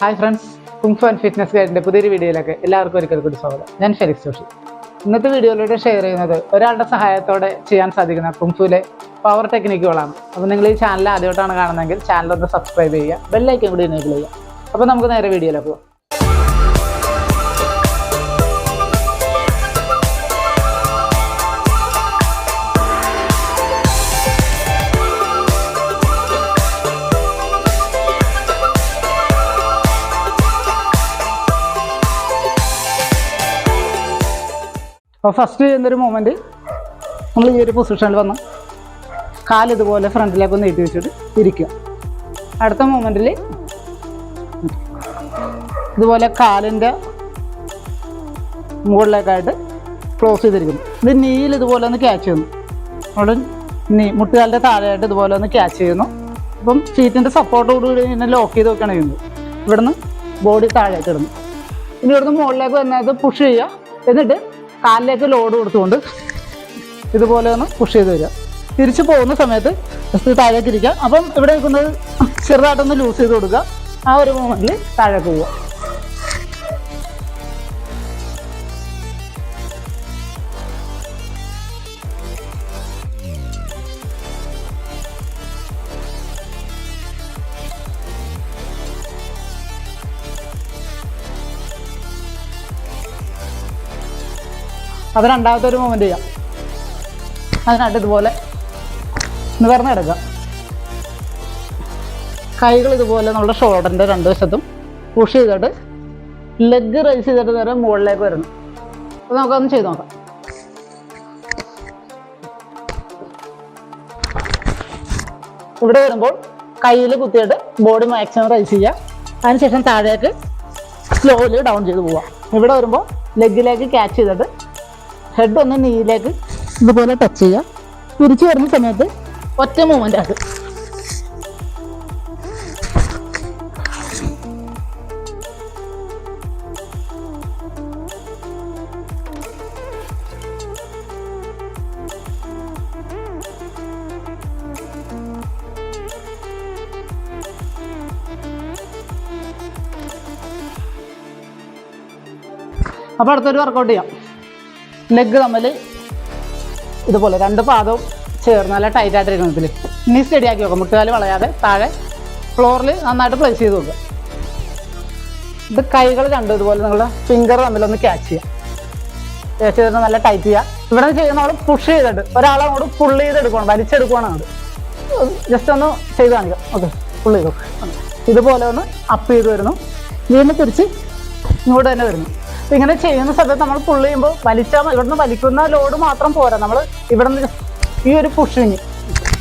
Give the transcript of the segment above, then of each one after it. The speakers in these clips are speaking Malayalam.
Hi friends kung fu and fitness ഗൈഡിന്റെ പുതിയൊരു വീഡിയോയിലേക്ക് എല്ലാവർക്കും ഒരിക്കൽ കൂടി സ്വാഗതം. ഞാൻ ഫെലിക്സ് ജോഷി. ഇന്നത്തെ വീഡിയോയിലൂടെ ഷെയർ ചെയ്യുന്നത് ഒരാളുടെ സഹായത്തോടെ ചെയ്യാൻ സാധിക്കുന്ന കുങ്ഫുവിലെ പവർ ടെക്നിക്കുകളാണ് അപ്പോൾ നിങ്ങൾ ഈ ചാനൽ ആദ്യമായിട്ടാണ് കാണുന്നതെങ്കിൽ ചാനൽ ഒന്ന് സബ്സ്ക്രൈബ് ചെയ്യുക ബെല്ലൈക്കൻ കൂടി എനേബിൾ ചെയ്യുക. അപ്പോൾ നമുക്ക് നേരെ വീഡിയോയിലേക്ക് പോകാം. അപ്പോൾ ഫസ്റ്റ് എന്നൊരു മൂമെന്റ് നമ്മൾ ഈ ഒരു പൊസിഷനിൽ വന്ന് കാൽ ഇതുപോലെ ഫ്രണ്ടിലേക്ക് ഒന്ന് നീട്ടി വെച്ചിട്ട് ഇരിക്കുക. അടുത്ത മൂമെന്റിൽ ഇതുപോലെ കാലിന്റെ മുകളിലേക്കായിട്ട് ക്ലോസ് ചെയ്തിരിക്കുന്നു. ഇത് നീയിൽ ഇതുപോലെ ഒന്ന് ക്യാച്ച് ചെയ്യുന്നു. അവിടെ നീ മുട്ടുകാലിന്റെ താഴെയായിട്ട് ഇതുപോലെ ഒന്ന് ക്യാച്ച് ചെയ്യുന്നു. അപ്പം സീറ്റിന്റെ സപ്പോർട്ടോടുകൂടി ഇങ്ങനെ ലോക്ക് ചെയ്ത് വെക്കുകയാണ് ചെയ്യുന്നത്. ഇവിടുന്ന് ബോഡി താഴേക്ക് ഇടുന്നു. ഇനി ഇവിടുന്ന് മുകളിലേക്ക് വന്നത് പുഷ് ചെയ്യുക. എന്നിട്ട് കാലിലേക്ക് ലോഡ് കൊടുത്തുകൊണ്ട് ഇതുപോലെ ഒന്ന് പുഷ് ചെയ്ത് വരിക. തിരിച്ചു പോകുന്ന സമയത്ത് ജസ്റ്റ് താഴേക്ക് ഇരിക്കുക അപ്പം ഇവിടെ നിൽക്കുന്നത് ചെറുതായിട്ടൊന്ന് ലൂസ് ചെയ്ത് കൊടുക്കുക. ആ ഒരു മൂമെന്റിൽ താഴേക്ക് പോവുക. അത് രണ്ടാമത്തെ ഒരു മൊമെന്റ് ചെയ്യാം. അതിനായിട്ട് ഇതുപോലെ നിവർന്ന് കിടക്കുക. കൈകൾ ഇതുപോലെ നമ്മുടെ ഷോൾഡറിന്റെ രണ്ട് വശത്തും പുഷ് ചെയ്തിട്ട് ലെഗ് റൈസ് ചെയ്തിട്ട് നേരെ മുകളിലേക്ക് വരുന്നു അപ്പോൾ നമുക്കൊന്ന് ചെയ്ത് നോക്കാം. ഇവിടെ വരുമ്പോൾ കയ്യിൽ കുത്തിയിട്ട് ബോഡി മാക്സിമം റൈസ് ചെയ്യുക. അതിനുശേഷം താഴേക്ക് സ്ലോലി ഡൗൺ ചെയ്ത് പോവുക. ഇവിടെ വരുമ്പോൾ ലെഗിലേക്ക് ക്യാച്ച് ചെയ്തിട്ട് ഹെഡ് ഒന്ന് നീയിലേക്ക് ഇതുപോലെ ടച്ച് ചെയ്യുക. തിരിച്ചു വരുന്ന സമയത്ത് ഒറ്റ മൂവ്മെന്റ് ആക്കുക. അപ്പോൾ അടുത്തൊരു വർക്കൗട്ട് ചെയ്യാം. ലെഗ് തമ്മിൽ ഇതുപോലെ രണ്ട് പാദവും ചേർന്ന് നല്ല ടൈറ്റായിട്ടിരിക്കണം ഇതിൽ. ഇനി സ്റ്റഡി ആക്കി വെക്കാം. മുട്ടുകാൽ വളയാതെ താഴെ ഫ്ലോറിൽ നന്നായിട്ട് പ്ലേസ് ചെയ്ത് വെക്കുക ഇത് കൈകൾ രണ്ടും ഇതുപോലെ നിങ്ങളുടെ ഫിംഗർ തമ്മിലൊന്ന് ക്യാച്ച് ചെയ്യാം ക്യാച്ച് ചെയ്തിട്ട് നല്ല ടൈറ്റ് ചെയ്യുക. ഇവിടെ ചെയ്യുന്ന നമ്മൾ പുഷ് ചെയ്തിട്ട് ഒരാളെ അങ്ങോട്ട് പുള്ള് ചെയ്തെടുക്കണം വലിച്ചെടുക്കുകയാണ് അത് ജസ്റ്റ് ഒന്ന് ചെയ്ത് കാണിക്കാം. ഓക്കെ പുള്ള് ചെയ്തു. ഇതുപോലെ ഒന്ന് അപ്പ് ചെയ്ത് വരുന്നു. വീണ്ടും തിരിച്ച് ഇങ്ങോട്ട് തന്നെ വരുന്നു. ഇങ്ങനെ ചെയ്യുന്ന സമയത്ത് നമ്മൾ പുള്ള് ചെയ്യുമ്പോൾ വലിച്ചാൽ. ഇവിടുന്ന് വലിക്കുന്ന ലോഡ് മാത്രം പോരാ. നമ്മൾ ഇവിടുന്ന് ഈ ഒരു പുഷിങ്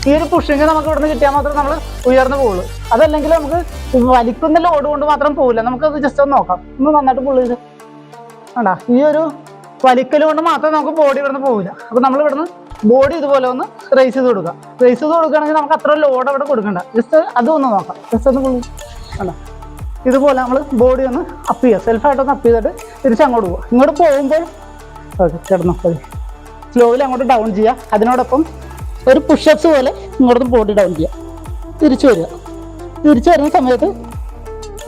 ഈ ഒരു പുഷിങ് നമുക്ക് ഇവിടുന്ന് കിട്ടിയാൽ മാത്രം നമ്മൾ ഉയർന്നു പോകുള്ളൂ അതല്ലെങ്കിൽ നമുക്ക് വലിക്കുന്ന ലോഡ് കൊണ്ട് മാത്രം പോകില്ല നമുക്കത് ജസ്റ്റ് ഒന്ന് നോക്കാം. ഒന്ന് നന്നായിട്ട് പുള്ളി വേണ്ട ഈ ഒരു വലിക്കൽ കൊണ്ട് മാത്രം നമുക്ക് ബോഡി ഇവിടുന്ന് പോകില്ല അപ്പൊ നമ്മൾ ഇവിടുന്ന് ബോഡി ഇതുപോലെ ഒന്ന് റേസ് ചെയ്ത് കൊടുക്കുക. റേസ് ചെയ്ത് കൊടുക്കുകയാണെങ്കിൽ നമുക്ക് അത്ര ലോഡ് അവിടെ കൊടുക്കണ്ട. ജസ്റ്റ് അതൊന്ന് നോക്കാം. ജസ്റ്റ് ഒന്ന് പുള്ളി വേണ്ട ഇതുപോലെ നമ്മൾ ബോഡി ഒന്ന് അപ്പ് ചെയ്യുക. സെൽഫായിട്ടൊന്ന് അപ്പ് ചെയ്തിട്ട് തിരിച്ച് അങ്ങോട്ട് പോവുക ഇങ്ങോട്ട് പോകുമ്പോൾ ഓക്കെ കിടന്നോ മതി സ്ലോയിൽ അങ്ങോട്ട് ഡൗൺ ചെയ്യുക അതിനോടൊപ്പം ഒരു പുഷപ്സ് പോലെ ഇങ്ങോട്ട് ബോഡി ഡൗൺ ചെയ്യുക തിരിച്ചു വരിക. തിരിച്ചു വരുന്ന സമയത്ത്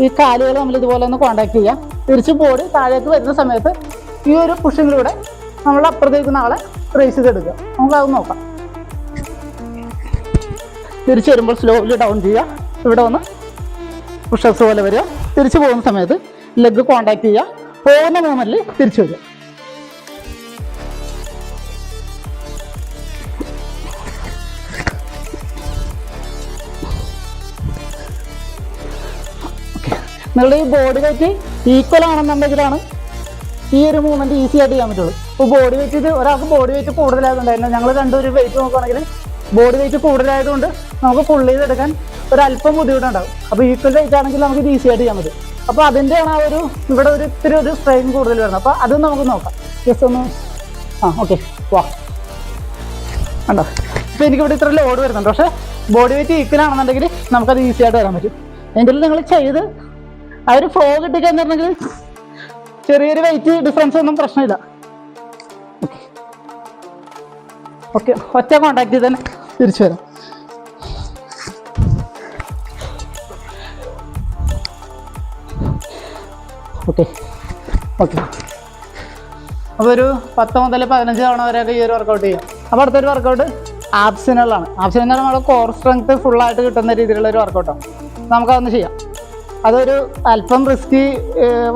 ഈ കാലുകൾ നമ്മൾ ഇതുപോലെ ഒന്ന് കോണ്ടാക്ട് ചെയ്യുക തിരിച്ച് ബോഡി താഴേക്ക് വരുന്ന സമയത്ത് ഈ ഒരു പുഷിങ്ങിലൂടെ നമ്മൾ അപ്പുറത്തേക്കുന്ന ആളെ റേസ് ചെയ്തെടുക്കുക. അത് നോക്കാം. തിരിച്ചു വരുമ്പോൾ സ്ലോലി ഡൗൺ ചെയ്യുക ഇവിടെ ഒന്ന് പുഷപ്സ് പോലെ വരിക. തിരിച്ചു പോകുന്ന സമയത്ത് ലെഗ് കോണ്ടാക്ട് ചെയ്യുക പോകുന്ന മൂമെന്റിൽ തിരിച്ചു വരിക നിങ്ങളുടെ ഈ ബോഡി വെയിറ്റ് ഈക്വൽ ആണെന്നുണ്ടെങ്കിലാണ് ഈ ഒരു മൂവ്മെന്റ് ഈസി ആയിട്ട് ചെയ്യാൻ പറ്റുള്ളൂ. ഇപ്പോൾ ബോഡി വെയിറ്റ് ഒരാൾക്ക് ബോഡി വെയിറ്റ് കൂടുതലായതുകൊണ്ടായിരുന്നു ഞങ്ങൾ രണ്ടുപേരും വെയിറ്റ് നോക്കുകയാണെങ്കിൽ ബോഡി വെയിറ്റ് കൂടുതലായതുകൊണ്ട് നമുക്ക് ഫുൾ ചെയ്തെടുക്കാൻ ഒരു അല്പം ബുദ്ധിമുട്ടുണ്ടാവും അപ്പോൾ ഈക്വൽ റേറ്റ് ആണെങ്കിൽ നമുക്ക് ഇത് ഈസി ആയിട്ട് ചെയ്യാൻ പറ്റും. അപ്പോൾ അതിന്റെയാണ് ആ ഒരു ഇവിടെ ഒരു ഇത്തിരി ഒരു സ്ട്രെയിൻ കൂടുതൽ വരുന്നത്. അപ്പോൾ അതും നമുക്ക് നോക്കാം. ജസ്റ്റ് ഒന്ന് ആ ഓക്കെ വാ. കണ്ടോ? ഇപ്പോൾ എനിക്കിവിടെ ഇത്ര ലോഡ് വരുന്നുണ്ട്. പക്ഷേ ബോഡി വെയിറ്റ് ഈക്വൽ ആണെന്നുണ്ടെങ്കിൽ നമുക്കത് ഈസി ആയിട്ട് വരാൻ പറ്റും. എങ്കിലും നിങ്ങൾ ചെയ്ത് ആ ഒരു ഫ്ലോ കിട്ടിക്കഴിഞ്ഞിട്ടുണ്ടെങ്കിൽ ചെറിയൊരു വെയിറ്റ് ഡിഫറൻസ് ഒന്നും പ്രശ്നമില്ല. ഓക്കെ ഒറ്റ കോണ്ടാക്ട് ചെയ്ത് തന്നെ തിരിച്ചു വരാം. ഓക്കെ. ഓക്കെ. അപ്പോൾ ഒരു പത്ത് മുതൽ പതിനഞ്ച് തവണ വരെയൊക്കെ ഈ ഒരു വർക്കൗട്ട് ചെയ്യാം. അപ്പോൾ അടുത്തൊരു വർക്കൗട്ട് ആപ്സിനുള്ളതാണ് ആപ്സിൻ എന്ന് പറഞ്ഞാൽ നമ്മുടെ കോർ സ്ട്രെങ്ത് ഫുള്ളായിട്ട് കിട്ടുന്ന രീതിയിലുള്ള ഒരു വർക്കൗട്ടാണ് നമുക്കതൊന്ന് ചെയ്യാം. അതൊരു അല്പം റിസ്കി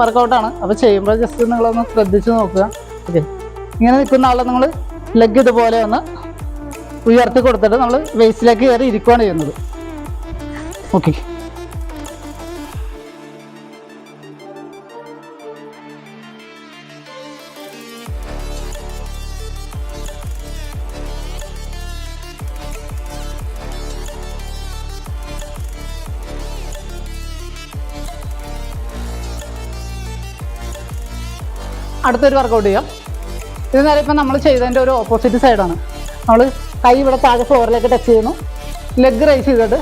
വർക്കൗട്ടാണ് അപ്പോൾ ചെയ്യുമ്പോൾ ജസ്റ്റ് നിങ്ങളൊന്ന് ശ്രദ്ധിച്ച് നോക്കുക. ഓക്കെ. ഇങ്ങനെ നിൽക്കുന്ന ആളെ നിങ്ങൾ ലെഗ് ഇതുപോലെ ഒന്ന് ഉയർത്തി കൊടുത്തിട്ട് നമ്മൾ വേസ്റ്റിലേക്ക് കയറി ഇരിക്കുകയാണ് ചെയ്യുന്നത്. ഓക്കെ. അടുത്തൊരു വർക്കൗട്ട് ചെയ്യാം. ഇത് നേരെ ഇപ്പം നമ്മൾ ചെയ്തതിന്റെ ഒരു ഓപ്പോസിറ്റ് സൈഡാണ് നമ്മൾ കൈ ഇവിടെ താഴെ ഫ്ലോറിലേക്ക് ടച്ച് ചെയ്യുന്നു. ലെഗ് റൈസ് ചെയ്തിട്ട്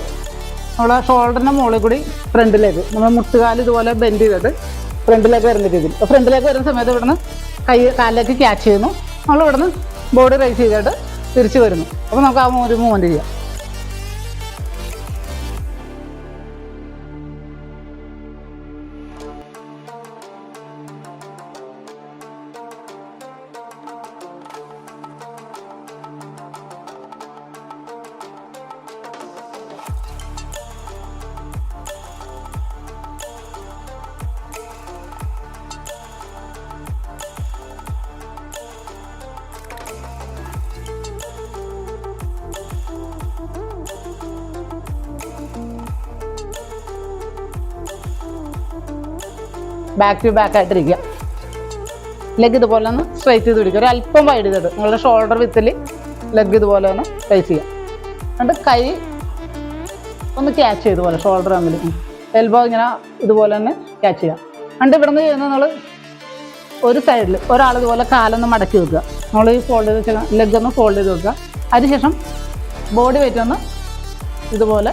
നമ്മൾ ഷോൾഡറിന്റെ മുകളിൽ കൂടി ഫ്രണ്ടിലേക്ക് നമ്മൾ മുട്ടുകാൽ ഇതുപോലെ ബെൻഡ് ചെയ്തിട്ട് ഫ്രണ്ടിലേക്ക് വരുന്ന രീതിയിൽ. അപ്പോൾ ഫ്രണ്ടിലേക്ക് വരുന്ന സമയത്ത് ഇവിടുന്ന് കൈ കാലിലേക്ക് ക്യാച്ച് ചെയ്യുന്നു. നമ്മൾ ഇവിടുന്ന് ബോഡി റൈസ് ചെയ്തിട്ട് തിരിച്ചു വരുന്നു. അപ്പോൾ നമുക്ക് ആ ഒരു മൂവ്മെന്റ് ചെയ്യാം. ബാക്ക് ടു ബാക്ക് ആയിട്ടിരിക്കുക. ലെഗ് ഇതുപോലെ ഒന്ന് സ്ട്രൈറ്റ് ചെയ്ത് പിടിക്കുക. ഒരു അല്പം വൈഡ് ചെയ്തിട്ട് നിങ്ങളുടെ ഷോൾഡർ വിത്തിൽ ലെഗ് ഇതുപോലെ ഒന്ന് റൈസ് ചെയ്യാം എന്നിട്ട് കൈ ഒന്ന് ക്യാച്ച് ചെയ്ത് പോലെ ഷോൾഡർ തമ്മിൽ എൽബോ ഇങ്ങനെ ഇതുപോലെ തന്നെ ക്യാച്ച് ചെയ്യുക. എന്നിട്ട് ഇവിടെ നിന്ന് ചെയ്യുന്നത് നമ്മൾ ഒരു സൈഡിൽ ഒരാൾ ഇതുപോലെ കാലൊന്ന് മടക്കി വെക്കുക. നമ്മൾ ഈ ഫോൾഡ് ചെയ്ത് വെച്ചാൽ ലെഗ് ഒന്ന് ഫോൾഡ് ചെയ്ത് വെക്കുക. അതിനുശേഷം ബോഡി വെയിറ്റ് ഒന്ന് ഇതുപോലെ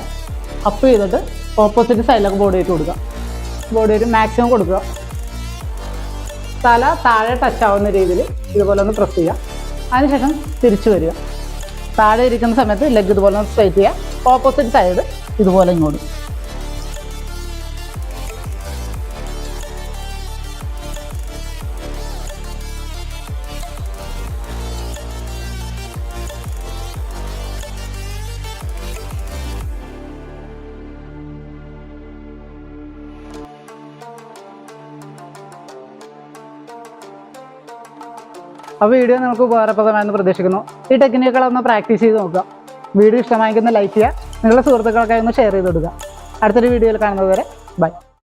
അപ്പ് ചെയ്തിട്ട് ഓപ്പോസിറ്റ് സൈഡിലൊക്കെ ബോഡി വെയിറ്റ് കൊടുക്കുക. ബോഡി ഒരു മാക്സിമം കൊടുക്കുക. തല താഴെ ടച്ച് ആവുന്ന രീതിയിൽ ഇതുപോലെ ഒന്ന് പ്രസ് ചെയ്യുക. അതിനുശേഷം തിരിച്ചു വരിക. താഴെ ഇരിക്കുന്ന സമയത്ത് ലെഗ് ഇതുപോലെ ഒന്ന് സ്ട്രൈറ്റ് ചെയ്യുക. ഓപ്പോസിറ്റ് സൈഡ് ഇതുപോലെ ഇങ്ങോട്ട്. അപ്പോൾ വീഡിയോ നിങ്ങൾക്ക് ഉപകാരപ്രദമായെന്ന് പ്രതീക്ഷിക്കുന്നു. ഈ ടെക്നിക്കുകളൊന്ന് പ്രാക്ടീസ് ചെയ്ത് നോക്കുക. വീഡിയോ ഇഷ്ടമായിരിക്കുന്ന ലൈക്ക് ചെയ്യുക. നിങ്ങളുടെ സുഹൃത്തുക്കൾക്കായി ഒന്ന് ഷെയർ ചെയ്ത് കൊടുക്കുക അടുത്തൊരു വീഡിയോയിൽ കാണുന്നത് വരെ ബൈ